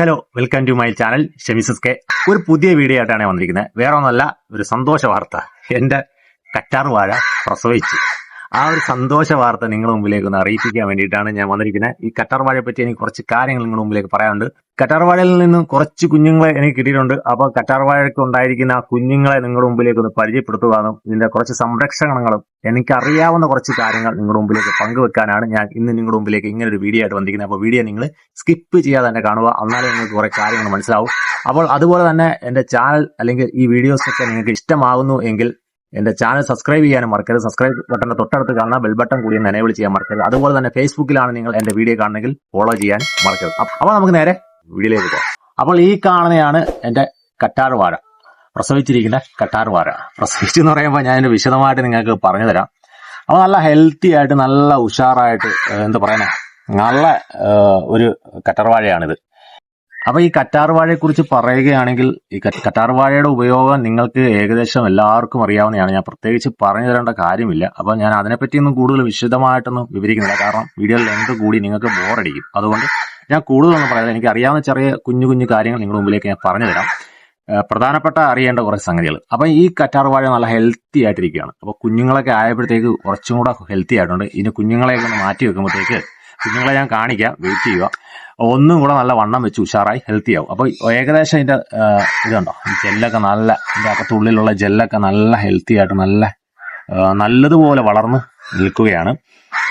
Hello welcome to my channel ഷെമിസസ് കെ ഒരു പുതിയ വീഡിയോ ആയിട്ടാണ് വന്നിരിക്കുന്നത്. വേറെ ഒന്നല്ല ഒരു സന്തോഷ വാർത്ത. എന്റെ കറ്റാർ വാഴ പ്രസവിച്ചു. ആ ഒരു സന്തോഷ വാർത്ത നിങ്ങളുടെ മുമ്പിലേക്ക് ഒന്ന് അറിയിപ്പിക്കാൻ വേണ്ടിയിട്ടാണ് ഞാൻ വന്നിരിക്കുന്നത്. ഈ കറ്റാർ വാഴയെ പറ്റി എനിക്ക് കുറച്ച് കാര്യങ്ങൾ നിങ്ങളുടെ മുമ്പിലേക്ക് പറയാനുണ്ട്. കറ്റാർ നിന്ന് കുറച്ച് കുഞ്ഞുങ്ങളെ എനിക്ക് കിട്ടിയിട്ടുണ്ട്. അപ്പോൾ കറ്റാർ വാഴയ്ക്ക് ഉണ്ടായിരിക്കുന്ന ആ കുഞ്ഞുങ്ങളെ നിങ്ങളുടെ മുമ്പിലേക്ക് ഒന്ന് പരിചയപ്പെടുത്തുവാനും ഇതിന്റെ കുറച്ച് സംരക്ഷണങ്ങളും എനിക്ക് അറിയാവുന്ന കുറച്ച് കാര്യങ്ങൾ നിങ്ങളുടെ മുമ്പിലേക്ക് പങ്കുവെക്കാനാണ് ഞാൻ ഇന്ന് നിങ്ങളുടെ മുമ്പിലേക്ക് ഇങ്ങനെ ഒരു വീഡിയോ ആയിട്ട് വന്നിരിക്കുന്നത്. അപ്പോൾ വീഡിയോ നിങ്ങൾ സ്കിപ്പ് ചെയ്യാതെ തന്നെ കാണുക. എന്നാലേ നിങ്ങൾക്ക് കുറെ കാര്യങ്ങൾ മനസ്സിലാവും. അപ്പോൾ അതുപോലെ തന്നെ എന്റെ ചാനൽ അല്ലെങ്കിൽ ഈ വീഡിയോസ് ഒക്കെ നിങ്ങൾക്ക് ഇഷ്ടമാകുന്നു എങ്കിൽ എന്റെ ചാനൽ സബ്സ്ക്രൈബ് ചെയ്യാനും മറക്കരുത്. സബ്സ്ക്രൈബ് ബട്ടന്റെ തൊട്ടടുത്ത് കാണുന്ന ബെൽ ബട്ടൺ കൂടി ഒന്ന് എനേബിൾ ചെയ്യാൻ മറക്കരുത്. അതുപോലെ തന്നെ ഫേസ്ബുക്കിലാണ് നിങ്ങൾ എന്റെ വീഡിയോ കാണുന്നെങ്കിൽ ഫോളോ ചെയ്യാൻ മറക്കരുത്. അപ്പോൾ നമുക്ക് നേരെ വീഡിയോയിലേക്ക് പോകാം. അപ്പോൾ ഈ കാണുന്നതാണ് എന്റെ കട്ടാർ വാഴ പ്രസവിച്ചിരിക്കുന്ന കട്ടാർ വാഴ പ്രസവിച്ചു എന്ന് പറയുമ്പോൾ ഞാൻ വിശദമായിട്ട് നിങ്ങൾക്ക് പറഞ്ഞു തരാം. അപ്പോൾ നല്ല ഹെൽത്തി ആയിട്ട് നല്ല ഉഷാറായിട്ട് എന്താ പറയുന്നത് നല്ല ഒരു കറ്റാർ വാഴയാണിത് അപ്പൊ ഈ കറ്റാർ വാഴയെ കുറിച്ച് പറയുകയാണെങ്കിൽ ഈ കറ്റാർവാഴയുടെ കറ്റാർ വാഴയുടെ ഉപയോഗം നിങ്ങൾക്ക് ഏകദേശം എല്ലാവർക്കും അറിയാവുന്നതാണ്. ഞാൻ പ്രത്യേകിച്ച് പറഞ്ഞു തരേണ്ട കാര്യമില്ല. അപ്പൊ ഞാൻ അതിനെപ്പറ്റിയൊന്നും കൂടുതൽ വിശദമായിട്ടൊന്നും വിവരിക്കുന്നില്ല. കാരണം വീഡിയോ ലെങ്ത് കൂടി നിങ്ങൾക്ക് ബോറടിക്കും അതുകൊണ്ട് ഞാൻ കൂടുതലൊന്നും പറയാതെ എനിക്ക് അറിയാവുന്ന ചെറിയ കുഞ്ഞു കുഞ്ഞു കാര്യങ്ങൾ നിങ്ങളുടെ മുമ്പിലേക്ക് ഞാൻ പറഞ്ഞു തരാം. പ്രധാനപ്പെട്ട അറിയേണ്ട കുറച്ച് സംഗതികൾ. അപ്പൊ ഈ കറ്റാർവാഴ നല്ല ഹെൽത്തി ആയിട്ടിരിക്കുകയാണ്. അപ്പൊ കുഞ്ഞുങ്ങളൊക്കെ ആയപ്പോഴത്തേക്ക് കുറച്ചും കൂടെ ഹെൽത്തി ആയിട്ടുണ്ട്. ഇനി കുഞ്ഞുങ്ങളെയൊക്കെ ഒന്ന് മാറ്റി വെക്കുമ്പോഴത്തേക്ക് കുഞ്ഞുങ്ങളെ ഞാൻ കാണിക്കാം. വെയിറ്റ് ചെയ്യുക. ഒന്നും കൂടെ നല്ല വണ്ണം വെച്ച് ഉഷാറായി ഹെൽത്തി ആവും. അപ്പോൾ ഏകദേശം ഇതിന്റെ ആ, ഇതുണ്ടോ? ജെല്ലൊക്കെ നല്ല ഇതിന്റെ അകത്തുള്ളിലുള്ള ജെല്ലൊക്കെ നല്ല ഹെൽത്തി ആയിട്ട് നല്ല നല്ലതുപോലെ വളർന്ന് നിൽക്കുകയാണ്.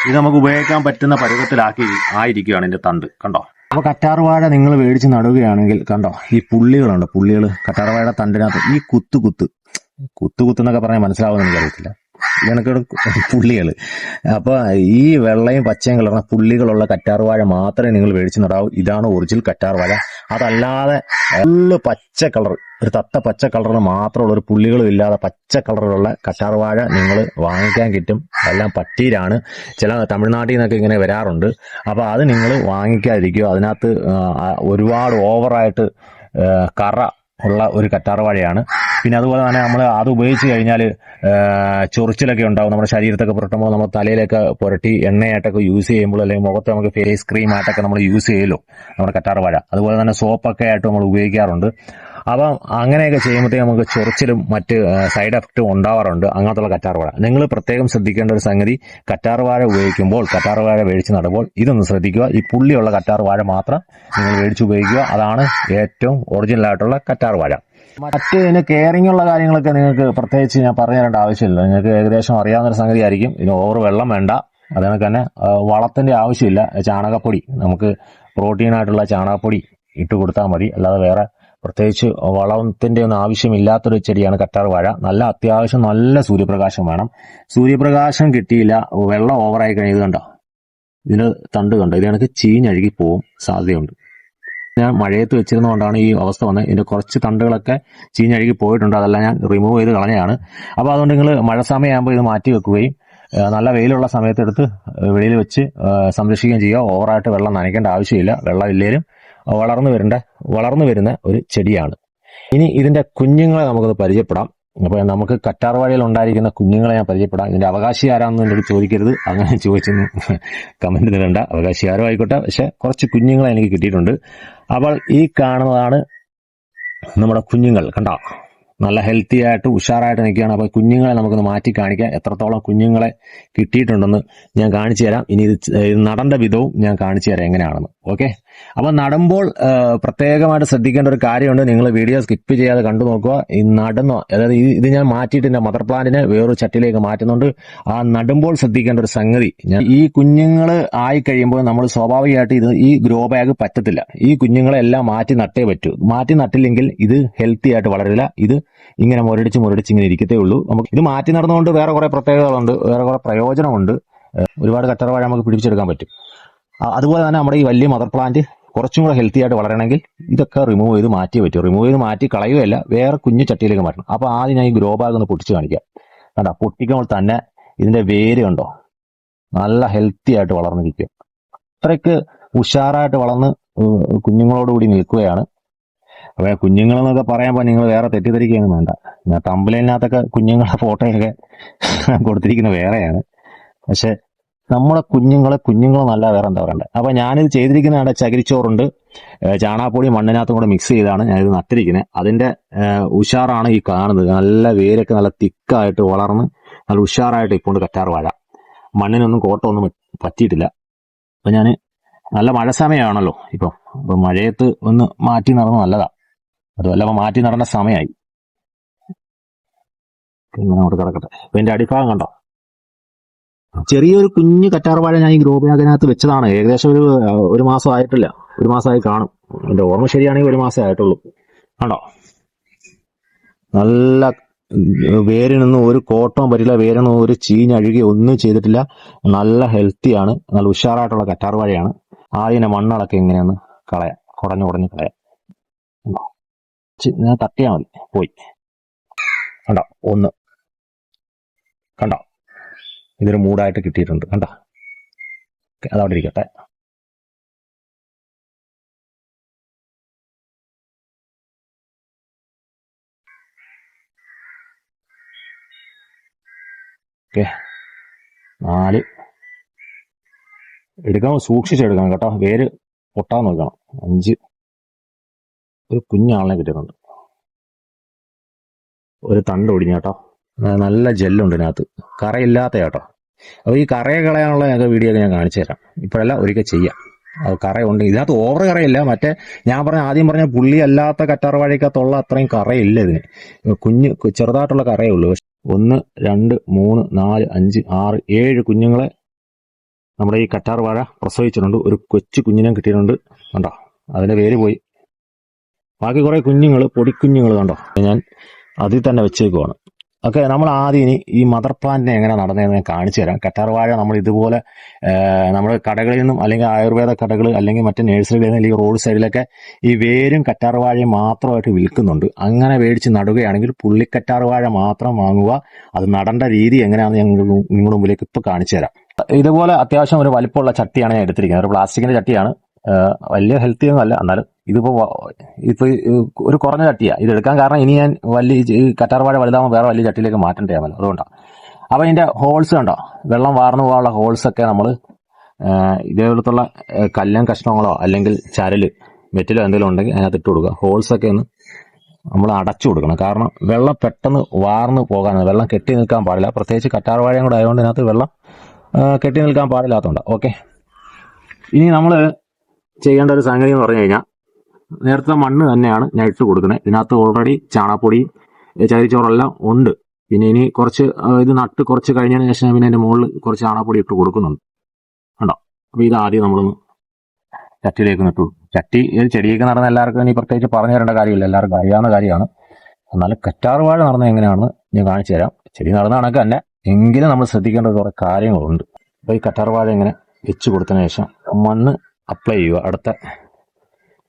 ഇത് നമുക്ക് ഉപയോഗിക്കാൻ പറ്റുന്ന പരുവത്തിലാക്കി ആയിരിക്കുകയാണ് ഇതിന്റെ തണ്ട്. കണ്ടോ? അപ്പോൾ കറ്റാർവാഴ നിങ്ങൾ മേടിച്ച് നടുകയാണെങ്കിൽ കണ്ടോ? ഈ പുള്ളികളുണ്ട് പുള്ളികൾ കറ്റാർവാഴയുടെ തണ്ടിനകത്ത് ഈ കുത്തു കുത്ത് കുത്തു കുത്ത് എന്നൊക്കെ പറഞ്ഞാൽ മനസ്സിലാവുമെന്ന് എനിക്കറിയത്തില്ല. ഇതിനൊക്കെ പുള്ളികൾ അപ്പൊ ഈ വെള്ളയും പച്ചയും കളറുന്ന പുള്ളികളുള്ള കറ്റാർവാഴ മാത്രമേ നിങ്ങൾ മേടിച്ച് നടാവൂ. ഇതാണ് ഒറിജിനൽ കറ്റാർവാഴ. അതല്ലാതെ ഫുള്ള് പച്ച കളർ ഒരു തത്ത പച്ച കളറിൽ മാത്രമുള്ള ഒരു പുള്ളികളും ഇല്ലാതെ പച്ച കളറിലുള്ള കറ്റാർവാഴ നിങ്ങൾ വാങ്ങിക്കാൻ കിട്ടും. എല്ലാം പട്ടിയിലാണ്. ചില തമിഴ്നാട്ടിൽ നിന്നൊക്കെ ഇങ്ങനെ വരാറുണ്ട്. അപ്പൊ അത് നിങ്ങൾ വാങ്ങിക്കാതിരിക്കുക. അതിനകത്ത് ഒരുപാട് ഓവറായിട്ട് കറ ഉള്ള ഒരു കറ്റാർവാഴയാണ്. പിന്നെ അതുപോലെ തന്നെ നമ്മൾ അത് ഉപയോഗിച്ച് കഴിഞ്ഞാൽ ചൊറിച്ചിലൊക്കെ ഉണ്ടാവും. നമ്മുടെ ശരീരത്തൊക്കെ പുരട്ടുമ്പോൾ നമ്മൾ തലയിലൊക്കെ പുരട്ടി എണ്ണയായിട്ടൊക്കെ യൂസ് ചെയ്യുമ്പോൾ അല്ലെങ്കിൽ മുഖത്ത് നമുക്ക് ഫേസ് ക്രീം ആയിട്ടൊക്കെ നമ്മൾ യൂസ് ചെയ്യുമല്ലോ നമ്മുടെ കറ്റാർവാഴ. അതുപോലെ തന്നെ സോപ്പൊക്കെ ആയിട്ട് നമ്മൾ ഉപയോഗിക്കാറുണ്ട്. അപ്പം അങ്ങനെയൊക്കെ ചെയ്യുമ്പോഴത്തേക്ക് നമുക്ക് ചൊറിച്ചിലും മറ്റ് സൈഡ് എഫക്റ്റും ഉണ്ടാവാറുണ്ട്. അങ്ങനത്തുള്ള കറ്റാർവാഴ നിങ്ങൾ പ്രത്യേകം ശ്രദ്ധിക്കേണ്ട ഒരു സംഗതി കറ്റാർവാഴ ഉപയോഗിക്കുമ്പോൾ കറ്റാർവാഴ മേടിച്ച് നടുമ്പോൾ ഇതൊന്ന് ശ്രദ്ധിക്കുക. ഈ പുള്ളിയുള്ള കറ്റാർവാഴ മാത്രം നിങ്ങൾ മേടിച്ച് ഉപയോഗിക്കുക. അതാണ് ഏറ്റവും ഒറിജിനൽ ആയിട്ടുള്ള കറ്റാർവാഴ മറ്റ് ഇതിന് കെയറിംഗ് ഉള്ള കാര്യങ്ങളൊക്കെ നിങ്ങൾക്ക് പ്രത്യേകിച്ച് ഞാൻ പറഞ്ഞു തരേണ്ട ആവശ്യമില്ല. നിങ്ങൾക്ക് ഏകദേശം അറിയാവുന്ന ഒരു സംഗതി ആയിരിക്കും ഇതിന് ഓവർ വെള്ളം വേണ്ട. അതേപോലെ തന്നെ വളത്തിന്റെ ആവശ്യമില്ല. ചാണകപ്പൊടി. നമുക്ക് പ്രോട്ടീൻ ആയിട്ടുള്ള ചാണകപ്പൊടി ഇട്ട് കൊടുത്താൽ മതി. അല്ലാതെ വേറെ പ്രത്യേകിച്ച് വളത്തിന്റെ ഒന്നും ആവശ്യമില്ലാത്തൊരു ചെടിയാണ് കറ്റാർ വാഴ. നല്ല അത്യാവശ്യം നല്ല സൂര്യപ്രകാശം വേണം. സൂര്യപ്രകാശം കിട്ടിയില്ല. വെള്ളം ഓവറായി കഴിഞ്ഞത് കണ്ടോ? ഇതിന് തണ്ട് കണ്ടോ? ഇത് കണക്ക് ചീഞ്ഞഴുകി പോവും. സാധ്യതയുണ്ട്. ഞാൻ മഴയത്ത് വെച്ചിരുന്നതുകൊണ്ടാണ് ഈ അവസ്ഥ വന്നത്. ഇതിന്റെ കുറച്ച് തണ്ടുകളൊക്കെ ചീഞ്ഞഴുകി പോയിട്ടുണ്ട്. അതെല്ലാം ഞാൻ റിമൂവ് ചെയ്ത് കളഞ്ഞതാണ്. അപ്പോൾ അതുകൊണ്ട് നിങ്ങൾ മഴ സമയമാകുമ്പോൾ ഇത് മാറ്റി വെക്കുകയും നല്ല വെയിലുള്ള സമയത്തെടുത്ത് വെളിയിൽ വെച്ച് സംരക്ഷിക്കുകയും ചെയ്യുക. ഓവറായിട്ട് വെള്ളം നനയ്ക്കേണ്ട ആവശ്യമില്ല. വെള്ളം ഇല്ലേലും വളർന്നു വരേണ്ട വളർന്നു വരുന്ന ഒരു ചെടിയാണ്. ഇനി ഇതിന്റെ കുഞ്ഞുങ്ങളെ നമുക്കത് പരിചയപ്പെടാം. അപ്പോൾ നമുക്ക് കറ്റാർവാഴയിൽ ഉണ്ടായിരിക്കുന്ന കുഞ്ഞുങ്ങളെ ഞാൻ പരിചയപ്പെടാം. ഇതിന്റെ അവകാശി ആരാണെന്ന് എന്നോട് ചോദിക്കരുത്. അങ്ങനെ ചോദിച്ചൊന്നും കമന്റ് തരണ്ട അവകാശി ആരോ ആയിക്കോട്ടെ. പക്ഷെ കുറച്ച് കുഞ്ഞുങ്ങളെ എനിക്ക് കിട്ടിയിട്ടുണ്ട്. അപ്പോൾ ഈ കാണുന്നതാണ് നമ്മുടെ കുഞ്ഞുങ്ങൾ. കണ്ടോ? നല്ല ഹെൽത്തി ആയിട്ട് ഉഷാറായിട്ട് നിൽക്കുകയാണ്. അപ്പോൾ കുഞ്ഞുങ്ങളെ നമുക്കൊന്ന് മാറ്റി കാണിക്കാം. എത്രത്തോളം കുഞ്ഞുങ്ങളെ കിട്ടിയിട്ടുണ്ടെന്ന് ഞാൻ കാണിച്ചു തരാം. ഇനി ഇത് നടന്ന വിധവും ഞാൻ കാണിച്ചു തരാം എങ്ങനെയാണെന്ന്. ഓക്കെ? അപ്പൊ നടുമ്പോൾ പ്രത്യേകമായിട്ട് ശ്രദ്ധിക്കേണ്ട ഒരു കാര്യമുണ്ട്. നിങ്ങൾ വീഡിയോ സ്കിപ്പ് ചെയ്യാതെ കണ്ടു നോക്കുക. ഈ നടന്നോ അതായത് ഇത് ഞാൻ മാറ്റിയിട്ട് എന്റെ മദർ പ്ലാന്റിനെ വേറൊരു ചട്ടിലേക്ക് മാറ്റുന്നുണ്ട്. ആ നടുമ്പോൾ ശ്രദ്ധിക്കേണ്ട ഒരു സംഗതി ഞാൻ ഈ കുഞ്ഞുങ്ങൾ ആയി കഴിയുമ്പോൾ നമ്മൾ സ്വാഭാവികമായിട്ട് ഇത് ഈ ഗ്രോ ബാഗ് പറ്റത്തില്ല. ഈ കുഞ്ഞുങ്ങളെല്ലാം മാറ്റി നട്ടേ പറ്റൂ. മാറ്റി നട്ടില്ലെങ്കിൽ ഇത് ഹെൽത്തി ആയിട്ട് വളരില്ല ഇത് ഇങ്ങനെ മുരടിച്ച് മുരടിച്ച് ഇങ്ങനെ ഇരിക്കത്തേ ഉള്ളൂ. നമുക്ക് ഇത് മാറ്റി നടന്നുകൊണ്ട് വേറെ കുറെ പ്രത്യേകതകളുണ്ട്. വേറെ കുറെ പ്രയോജനമുണ്ട്. ഒരുപാട് കട്ടറവാഴ നമുക്ക് പിടിപ്പിച്ചെടുക്കാൻ പറ്റും. അതുപോലെ തന്നെ നമ്മുടെ ഈ വലിയ മദർ പ്ലാന്റ് കുറച്ചും കൂടെ ഹെൽത്തി ആയിട്ട് വളരണമെങ്കിൽ ഇതൊക്കെ റിമൂവ് ചെയ്ത് മാറ്റിയേ പറ്റൂ. റിമൂവ് ചെയ്ത് മാറ്റി കളയുകയല്ല വേറെ കുഞ്ഞു ചട്ടിയിലേക്ക് മാറ്റണം. അപ്പോൾ ആദ്യം ഞാൻ ഈ ഗ്രോ ബാഗ് ഒന്ന് പൊട്ടിച്ച് കാണിക്കാം. കണ്ട പൊട്ടിക്കുമ്പോൾ തന്നെ ഇതിന്റെ വേര് കണ്ടോ? നല്ല ഹെൽത്തി ആയിട്ട് വളർന്നിരിക്കുക അത്രയ്ക്ക് ഉഷാറായിട്ട് വളർന്ന് കുഞ്ഞുങ്ങളോട് കുഞ്ഞുങ്ങളോടുകൂടി നിൽക്കുകയാണ്. അപ്പൊ കുഞ്ഞുങ്ങൾ എന്നൊക്കെ പറയുമ്പോൾ നിങ്ങൾ വേറെ തെറ്റിദ്ധരിക്കുകയൊന്നും വേണ്ട. ഞാൻ തമ്പലിനകത്തൊക്കെ കുഞ്ഞുങ്ങളുടെ ഫോട്ടോയൊക്കെ കൊടുത്തിരിക്കുന്നത് വേറെയാണ്. പക്ഷെ നമ്മളെ കുഞ്ഞുങ്ങളെ കുഞ്ഞുങ്ങളെ നല്ല വേറെ എന്താ പറയണ്ടേ അപ്പൊ ഞാനിത് ചെയ്തിരിക്കുന്ന അവിടെ ചകിരിച്ചോറുണ്ട്. ചാണാപ്പൊടി മണ്ണിനകത്തും കൂടെ മിക്സ് ചെയ്താണ് ഞാനിത് നട്ടിരിക്കുന്നത് അതിന്റെ ഉഷാറാണ് ഈ കാണുന്നത്. നല്ല വേരൊക്കെ നല്ല തിക്കായിട്ട് വളർന്ന് നല്ല ഉഷാറായിട്ട് ഇപ്പോൾ കറ്റാർ വാഴ. മണ്ണിനൊന്നും കോട്ടമൊന്നും പറ്റിയിട്ടില്ല. അപ്പൊ ഞാൻ നല്ല മഴ സമയമാണല്ലോ ഇപ്പം. അപ്പൊ മഴയത്ത് ഒന്ന് മാറ്റി നടന്ന് നല്ലതാ. അതുമല്ല അപ്പം മാറ്റി നടന്ന സമയമായി ഇങ്ങനെ അങ്ങോട്ട് കിടക്കട്ടെ. അപ്പൊ എന്റെ അടിഭാഗം കണ്ടോ? ചെറിയൊരു കുഞ്ഞു കറ്റാർവാഴ ഞാൻ ഈ ഗ്രോ വെച്ചതാണ്. ഏകദേശം ഒരു ഒരു മാസം ആയിട്ടില്ല. ഒരു മാസമായി കാണും. എന്റെ ഓർമ്മ ശരിയാണെങ്കിൽ ഒരു മാസമേ ആയിട്ടുള്ളൂ. കണ്ടോ? നല്ല വേരിനൊന്നും ഒരു കോട്ടവും പറ്റില്ല വേരിനൊന്നും ഒരു ചീഞ്ഞഴുകി ഒന്നും ചെയ്തിട്ടില്ല. നല്ല ഹെൽത്തിയാണ് നല്ല ഉഷാറായിട്ടുള്ള കറ്റാർവാഴയാണ് ആദ്യം മണ്ണളൊക്കെ ഇങ്ങനെയൊന്ന് കളയാം. കുടഞ്ഞു കുടഞ്ഞു കളയാം. തട്ടിയാൽ മതി. പോയി. കണ്ടോ? ഒന്ന്. കണ്ടോ? ഇതൊരു മൂഡായിട്ട് കിട്ടിയിട്ടുണ്ട്. കണ്ടോ? അതവിടെ ഇരിക്കട്ടെ. ഓക്കെ നാല്. എടുക്കാൻ സൂക്ഷിച്ചെടുക്കണം കേട്ടോ. വേര് പൊട്ടാൻ നോക്കണം. അഞ്ച്. ഒരു കുഞ്ഞാളിനെ കിട്ടിയിട്ടുണ്ട്. ഒരു തണ്ട് ഒടിഞ്ഞ കേട്ടോ. നല്ല ജെല്ലുണ്ട് ഇതിനകത്ത്. കറയില്ലാത്ത കേട്ടോ അപ്പോൾ ഈ കറയെ കളയാനുള്ള ഞങ്ങൾക്ക് വീഡിയോ ഒക്കെ ഞാൻ കാണിച്ചു തരാം. ഇപ്പോഴല്ല ഒരിക്കൽ ചെയ്യാം. അത് കറയുണ്ട് ഇതിനകത്ത് ഓവർ കറയില്ല മറ്റേ ഞാൻ പറഞ്ഞ ആദ്യം പറഞ്ഞ പുള്ളി അല്ലാത്ത കറ്റാർവാഴക്കകത്തുള്ള അത്രയും കറയില്ല ഇതിന്. കുഞ്ഞ് ചെറുതായിട്ടുള്ള കറയേ ഉള്ളൂ. പക്ഷെ ഒന്ന് രണ്ട് മൂന്ന് നാല് അഞ്ച് ആറ് ഏഴ് കുഞ്ഞുങ്ങളെ നമ്മുടെ ഈ കറ്റാർവാഴ പ്രസവിച്ചിട്ടുണ്ട്. ഒരു കൊച്ചു കുഞ്ഞിനെ കിട്ടിയിട്ടുണ്ട്. കണ്ടോ? അതിന്റെ പേര് പോയി. ബാക്കി കുറെ കുഞ്ഞുങ്ങൾ പൊടിക്കുഞ്ഞുങ്ങൾ കണ്ടോ? ഞാൻ അതിൽ തന്നെ വെച്ചേക്കുവാണ്. ഓക്കെ നമ്മൾ ആദ്യം ഇനി ഈ മദർ പ്ലാന്റിനെ എങ്ങനെ നടന്നതെന്ന് ഞാൻ കാണിച്ചു തരാം. കറ്റാർവാഴ നമ്മൾ ഇതുപോലെ നമ്മൾ കടകളിൽ നിന്നും അല്ലെങ്കിൽ ആയുർവേദ കടകൾ അല്ലെങ്കിൽ മറ്റ് നഴ്സറികളിൽ നിന്നും അല്ലെങ്കിൽ റോഡ് സൈഡിലൊക്കെ ഈ വേരും കറ്റാർവാഴയും മാത്രമായിട്ട് വിൽക്കുന്നുണ്ട്. അങ്ങനെ മേടിച്ച് നടുകയാണെങ്കിൽ പുള്ളിക്കറ്റാർവാഴ മാത്രം വാങ്ങുക അത് നടേണ്ട രീതി എങ്ങനെയാണെന്ന് ഞങ്ങൾ നിങ്ങളുടെ മുമ്പിലേക്ക് ഇപ്പോൾ കാണിച്ചു തരാം. ഇതുപോലെ അത്യാവശ്യം ഒരു വലിപ്പമുള്ള ചട്ടിയാണ് ഞാൻ എടുത്തിരിക്കുന്നത്. ഒരു പ്ലാസ്റ്റിക്കിന്റെ ചട്ടിയാണ്. വലിയ ഹെൽത്തി ഒന്നും അല്ല. എന്നാലും ഇതിപ്പോ ഇപ്പൊ ഒരു കുറഞ്ഞ ഇത് എടുക്കാൻ കാരണം ഇനി ഞാൻ വലിയ ഈ കറ്റാർവാഴ വലുതാകുമ്പോൾ വേറെ വലിയ ചട്ടിയിലേക്ക് മാറ്റേണ്ടതാമല്ലോ അതുകൊണ്ടാണ് അപ്പൊ ഇതിന്റെ ഹോൾസ് കണ്ടോ? വെള്ളം വാർന്നു പോകാനുള്ള ഹോൾസ് ഒക്കെ നമ്മൾ ഇതേപോലത്തുള്ള കല്ലം കഷ്ണങ്ങളോ അല്ലെങ്കിൽ ചരൽ മെറ്റിലോ എന്തെങ്കിലും ഉണ്ടെങ്കിൽ അതിനകത്ത് ഇട്ട് കൊടുക്കുക. ഹോൾസ് ഒക്കെ ഒന്ന് നമ്മൾ അടച്ചു കൊടുക്കണം. കാരണം വെള്ളം പെട്ടെന്ന് വാർന്നു പോകാൻ വെള്ളം കെട്ടി നിൽക്കാൻ പാടില്ല. പ്രത്യേകിച്ച് കറ്റാർവാഴയും കൂടെ ആയതുകൊണ്ട് ഇതിനകത്ത് വെള്ളം കെട്ടി നിൽക്കാൻ പാടില്ലാത്തതുകൊണ്ട്. ഓക്കെ ഇനി നമ്മൾ ചെയ്യേണ്ട ഒരു സംഗതി എന്ന് പറഞ്ഞു കഴിഞ്ഞാൽ നേരത്തെ മണ്ണ് തന്നെയാണ് ഞാൻ ഇട്ട് കൊടുക്കുന്നത്. ഇതിനകത്ത് ഓൾറെഡി ചാണകപ്പൊടി ഏ, ചകിരിച്ചോറെല്ലാം ഉണ്ട്. പിന്നെ ഇനി കുറച്ച് ഇത് നട്ട് കുറച്ച് കഴിഞ്ഞതിന് ശേഷം പിന്നെ അതിന്റെ മുകളിൽ കുറച്ച് ചാണാപ്പൊടി ഇട്ട് കൊടുക്കുന്നുണ്ട്. കണ്ടോ? അപ്പോൾ ഇത് ആദ്യം നമ്മളൊന്ന് ചട്ടിയിലേക്ക് നട്ടു. ചട്ടി ഈ ചെടിയൊക്കെ നടന്ന എല്ലാവർക്കും ഇനി പ്രത്യേകിച്ച് പറഞ്ഞു തരേണ്ട കാര്യമില്ല. എല്ലാവർക്കും അറിയാവുന്ന കാര്യമാണ്. എന്നാലും കറ്റാർവാഴ നടന്നത് എങ്ങനെയാണെന്ന് ഞാൻ കാണിച്ചു തരാം. ചെടി നടന്ന കണക്ക് തന്നെ. എങ്കിലും നമ്മൾ ശ്രദ്ധിക്കേണ്ട കുറേ കാര്യങ്ങളുണ്ട്. അപ്പോൾ ഈ കറ്റാർവാഴ ഇങ്ങനെ വെച്ച് കൊടുത്തതിന് ശേഷം മണ്ണ് അപ്ലൈ ചെയ്യുക. അടുത്ത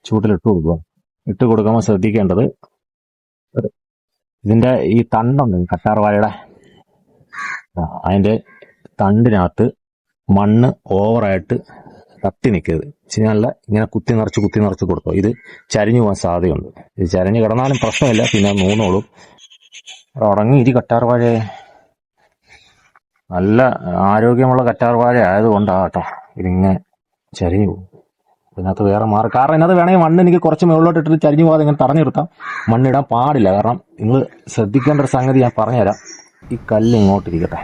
ചൂട്ടിലിട്ട് കൊടുക്കുക. ഇട്ട് കൊടുക്കുമ്പോൾ ശ്രദ്ധിക്കേണ്ടത് ഇതിന്റെ ഈ തണ്ടുണ്ട്. കറ്റാർവാഴയുടെ അതിന്റെ തണ്ടിനകത്ത് മണ്ണ് ഓവറായിട്ട് തട്ടി നിൽക്കരുത്. ഇച്ചിരി നല്ല ഇങ്ങനെ കുത്തി നിറച്ച് കുത്തി നിറച്ച് കൊടുത്തോ. ഇത് ചരിഞ്ഞു പോകാൻ സാധ്യതയുണ്ട്. ഇത് ചരിഞ്ഞ് കിടന്നാലും പ്രശ്നമില്ല. പിന്നെ അവിടെ ഉറങ്ങി ഇരി കറ്റാർവാഴ. നല്ല ആരോഗ്യമുള്ള കറ്റാർവാഴ ആയതുകൊണ്ടാണ് കേട്ടോ ഇതിങ്ങനെ ചരിഞ്ഞു പോകും ഇതിനകത്ത് വേറെ മാറി കാരണം ഇതിനകത്ത് വേണമെങ്കിൽ മണ്ണ് എനിക്ക് കുറച്ച് മുകളിലോട്ട് ഇട്ടിട്ട് ചരിഞ്ഞു പോകാതെ ഇങ്ങനെ തടഞ്ഞു നിർത്താം. മണ്ണിടാൻ പാടില്ല. കാരണം നിങ്ങൾ ശ്രദ്ധിക്കേണ്ട ഒരു സംഗതി ഞാൻ പറഞ്ഞുതരാം. ഈ കല്ല് ഇങ്ങോട്ടിരിക്കട്ടെ.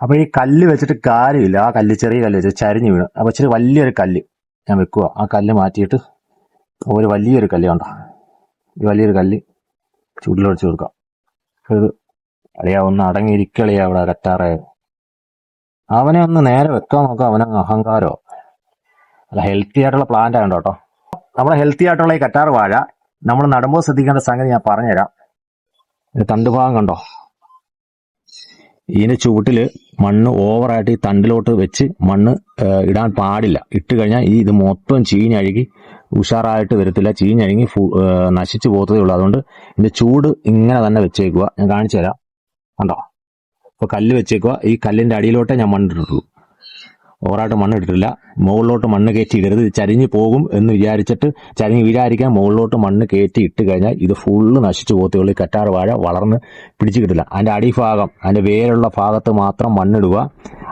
അപ്പോൾ അപ്പൊ ഈ കല്ല് വെച്ചിട്ട് കാര്യമില്ല. ആ കല്ല് ചെറിയ കല്ല് വെച്ച് ചരിഞ്ഞു വീണു. അപ്പോൾ ഇച്ചിരി വലിയൊരു കല്ല് ഞാൻ വെക്കുക ആ കല്ല് മാറ്റിയിട്ട് ഒരു വലിയൊരു കല്ല് കണ്ടോ? ഈ വലിയൊരു കല്ല് ചൂടിലൊഴിച്ച് കൊടുക്കാം. ഇത് അളിയാ ഒന്ന് അടങ്ങിയിരിക്കളിയാ അവിടെ കറ്റാറായത്. അവനെ ഒന്ന് നേരെ വെക്കാൻ നോക്കാം. അവനങ്ങ് അഹങ്കാരോ? അല്ല ഹെൽത്തി ആയിട്ടുള്ള പ്ലാന്റ് ആണ് കേട്ടോ. നമ്മുടെ ഹെൽത്തി ആയിട്ടുള്ള ഈ കറ്റാർ വാഴ നമ്മൾ നടുമ്പോൾ ശ്രദ്ധിക്കേണ്ട സംഗതി ഞാൻ പറഞ്ഞുതരാം. തണ്ടുഭാഗം കണ്ടോ? ഇതിന് ചുവട്ടിൽ മണ്ണ് ഓവറായിട്ട് ഈ തണ്ടിലോട്ട് വെച്ച് മണ്ണ് ഇടാൻ പാടില്ല. ഇട്ട് കഴിഞ്ഞാൽ ഈ ഇത് മൊത്തം ചീഞ്ഞഴുകി ഉഷാറായിട്ട് വരത്തില്ല. ചീഞ്ഞഴുകി ഫു നശിച്ചു പോകത്തതേ ഉള്ളൂ. അതുകൊണ്ട് ഇതിന്റെ ചൂട് ഇങ്ങനെ തന്നെ വെച്ചേക്കുക ഞാൻ കാണിച്ചു തരാം. കണ്ടോ? അപ്പോൾ കല്ല് വെച്ചേക്കുക ഈ കല്ലിന്റെ അടിയിലോട്ടേ ഞാൻ മണ്ണിട്ടുള്ളൂ ഓവറായിട്ട് മണ്ണ് ഇട്ടിട്ടില്ല. മുകളിലോട്ട് മണ്ണ് കയറ്റി ഇടരുത്. ചരിഞ്ഞ് പോകും എന്ന് വിചാരിച്ചിട്ട് ചരിഞ്ഞ് വിചാരിക്കാൻ മുകളിലോട്ട് മണ്ണ് കയറ്റി ഇട്ട് കഴിഞ്ഞാൽ ഇത് ഫുള്ള് നശിച്ചു പോകത്തുള്ളൂ ഈ കറ്റാർ വാഴ വളർന്ന് പിടിച്ചു കിട്ടില്ല അതിന്റെ അടിഭാഗം അതിന്റെ വേരുള്ള ഭാഗത്ത് മാത്രം മണ്ണിടുക.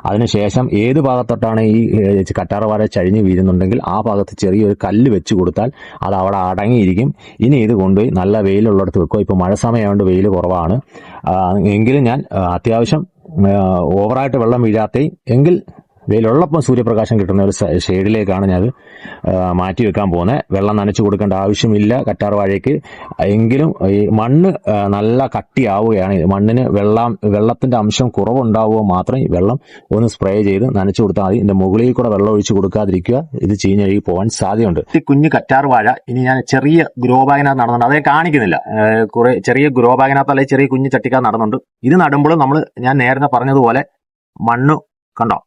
അതിനുശേഷം ഏത് ഭാഗത്തോട്ടാണ് ഈ കറ്റാർ വാഴ ചരിഞ്ഞ് വീഴുന്നുണ്ടെങ്കിൽ ആ ഭാഗത്ത് ചെറിയൊരു കല്ല് വെച്ച് കൊടുത്താൽ അത് അവിടെ അടങ്ങിയിരിക്കും. ഇനി ഇത് കൊണ്ടുപോയി നല്ല വെയിലുള്ളിടത്ത് വെക്കുക. ഇപ്പോൾ മഴ സമയമായതുകൊണ്ട് വെയിൽ കുറവാണ്. എങ്കിലും ഞാൻ അത്യാവശ്യം ഓവറായിട്ട് വെള്ളം വീഴാത്തേ എങ്കിൽ വെയിലുള്ളപ്പോൾ സൂര്യപ്രകാശം കിട്ടുന്ന ഒരു ഷെയ്ഡിലേക്കാണ് ഞാൻ മാറ്റി വെക്കാൻ പോകുന്നത് വെള്ളം നനച്ചു കൊടുക്കേണ്ട ആവശ്യമില്ല കറ്റാർ വാഴയ്ക്ക്. എങ്കിലും ഈ മണ്ണ് നല്ല കട്ടിയാവുകയാണ്. മണ്ണിന് വെള്ളം വെള്ളത്തിന്റെ അംശം കുറവുണ്ടാവുക മാത്രം വെള്ളം ഒന്ന് സ്പ്രേ ചെയ്ത് നനച്ചു കൊടുത്താൽ മതി. ഇതിന്റെ മുകളിൽ കൂടെ വെള്ളം ഒഴിച്ച് കൊടുക്കാതിരിക്കുക. ഇത് ചീഞ്ഞഴുകി പോകാൻ സാധ്യതയുണ്ട്. ഈ കുഞ്ഞു കറ്റാർ വാഴ ഇനി ഞാൻ ചെറിയ ഗ്രോ ബാഗിനകത്ത് നടന്നുണ്ട്. അതേ കാണിക്കുന്നില്ല. കുറേ കുറെ ചെറിയ ഗ്രോ ബാഗിനകത്ത് അല്ലെങ്കിൽ ചെറിയ കുഞ്ഞു ചട്ടിക്കകത്ത് നടന്നുണ്ട്. ഇത് നടുമ്പോൾ നമ്മൾ ഞാൻ നേരത്തെ പറഞ്ഞതുപോലെ മണ്ണ് കണ്ടോ?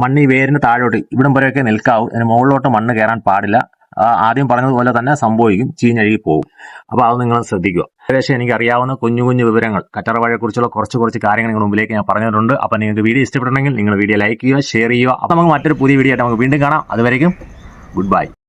മണ്ണ് ഈ വേരിന് താഴോട്ട് ഇവിടം വരെയൊക്കെ നിൽക്കാവും. അതിന് മുകളിലോട്ട് മണ്ണ് കയറാൻ പാടില്ല. ആദ്യം പറഞ്ഞതുപോലെ തന്നെ സംഭവിക്കും. ചീഞ്ഞഴുകി പോകും. അപ്പോൾ അത് നിങ്ങൾ ശ്രദ്ധിക്കുക. ഏകദേശം എനിക്ക് അറിയാവുന്ന കുഞ്ഞു കുഞ്ഞു വിവരങ്ങൾ. കറ്ററവാഴയെ കുറിച്ചുള്ള കുറച്ച് കുറച്ച് കാര്യങ്ങൾ നിങ്ങൾ മുമ്പിലേക്ക് ഞാൻ പറഞ്ഞിട്ടുണ്ട്. അപ്പോൾ നിങ്ങൾക്ക് വീഡിയോ ഇഷ്ടപ്പെടണമെങ്കിൽ നിങ്ങൾ വീഡിയോ ലൈക്ക് ചെയ്യുക ഷെയർ ചെയ്യുക. അപ്പോൾ നമുക്ക് മറ്റൊരു പുതിയ വീഡിയോ ആയിട്ട് നമുക്ക് വീണ്ടും കാണാം. അതുവരെയും ഗുഡ് ബൈ.